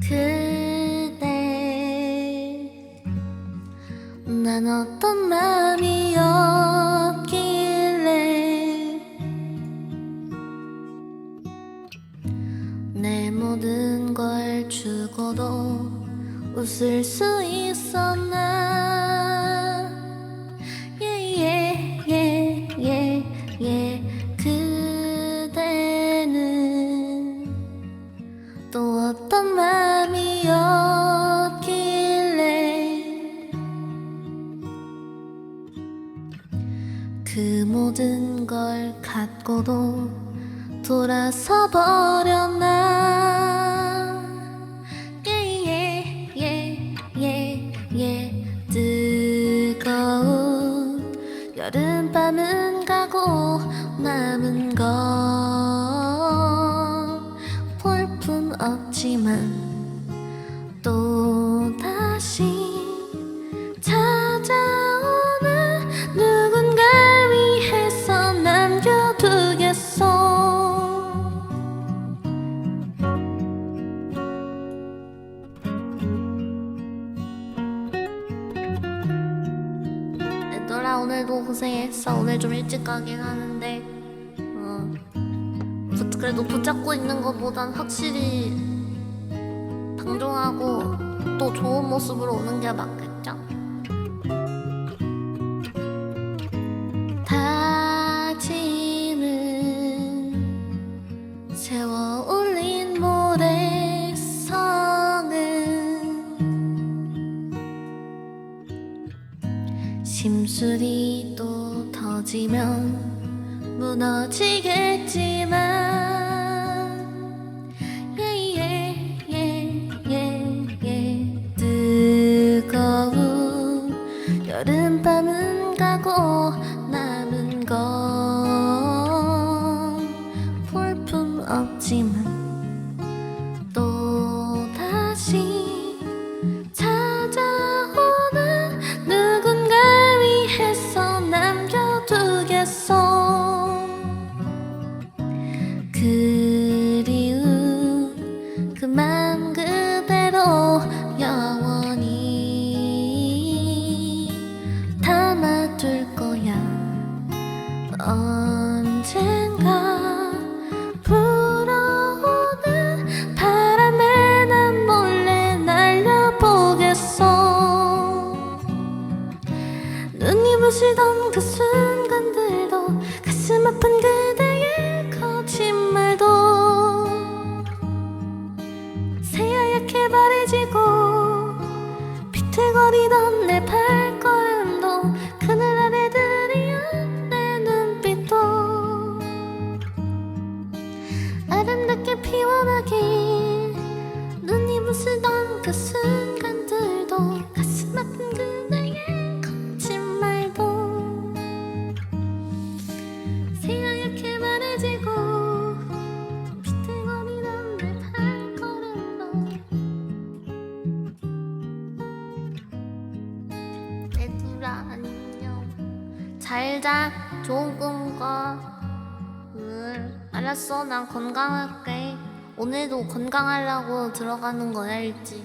그대. 난 어떤 마음이었길래 내 모든 걸 주고도 웃을 수 있었나 그 모든 걸 갖고도 돌아서 버렸나? 예예예예예 뜨거운 여름밤은 가고 남은 건 볼품 없지만 또 다시 얘들아 오늘도 고생했어 오늘 좀 일찍 가긴 하는데 어. 부- 그래도 붙잡고 있는 것보단 확실히 방종하고 또 좋은 모습으로 오는 게 맞겠죠? 심술이 또 터지면 무너지겠지만. 예예 예 예 예 뜨거운 여름밤은 가고 남은 건 볼품 없지만 담아둘 거야. 언젠가 부시던 그 순간들도 가슴 아픈 그대의 거짓말도 새하얗게 바래지고 비틀거리던 내 발 피워나길 눈이 부시던 그 순간들도 가슴 아픈 그대의 거짓말도 새하얗게 바래지고 비틀거리던 내 발걸음도 얘들아 안녕 잘자 좋은 꿈 꿔. 응 알았어 난 건강할게 오늘도 건강하려고 들어가는 거야 일찍